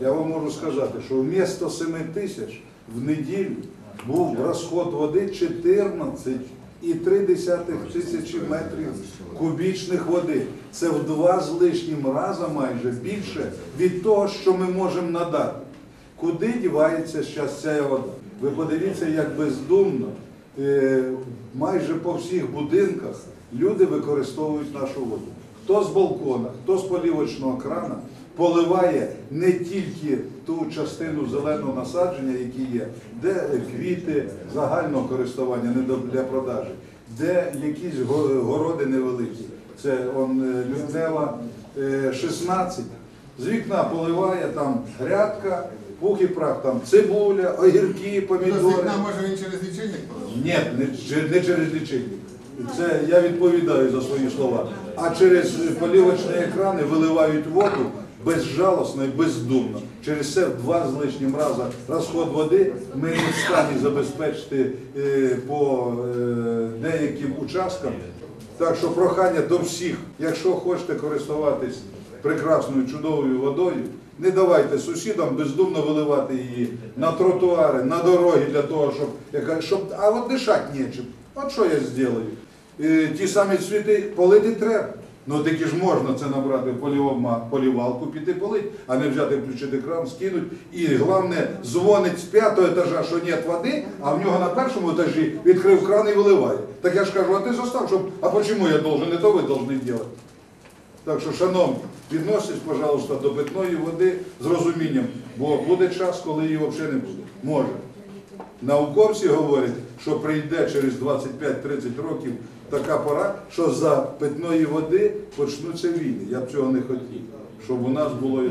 я вам можу сказати, що вмісто 7 тисяч в неділю був розход води 14,3 тисячі метрів кубічних води. Це в два з лишнім раза майже більше від того, що ми можемо надати. Куди дівається зараз ця вода? Ви подивіться, як бездумно е, майже по всіх будинках люди використовують нашу воду. Хто з балкона, хто з полівочного крана поливає не тільки ту частину зеленого насадження, які є, де квіти загального користування, не для продажі, де якісь городи невеликі. Це он, е, Людмила е, 16. З вікна поливає там грядка, пух і прах, там цибуля, огірки, Ну, з вікна може він через лічильник положив? Ні, не, не через лічильник. Це я відповідаю за свої слова. А через полівочні екрани виливають воду безжалосно і бездумно. Через це в два з лишнім раза розход води ми не в стані забезпечити е, по е, деяким участкам. Так що прохання до всіх, якщо хочете користуватись прекрасною чудовою водою, не давайте сусідам бездумно виливати її на тротуари, на дороги для того, щоб, щоб а от дишати нечим. От що я зроблю? Е, ті самі цвіти полити треба. Ну таки ж можна це набрати в полівалку, піти полить, а не взяти, включити кран, скинуть. І головне, дзвонить з п'ятого етажа, що нет води, а в нього на першому етажі відкрив кран і виливає. Так я ж кажу, а ти зостав, щоб, а почему я должен, не то ви должны делать. Так що, шановні, відноситесь, пожалуйста, до питної води з розумінням, бо буде час, коли її взагалі не буде. Може. Науковці говорять, що прийде через 25-30 років така пора, що за питної води почнуться війни. Я б цього не хотів, щоб у нас було і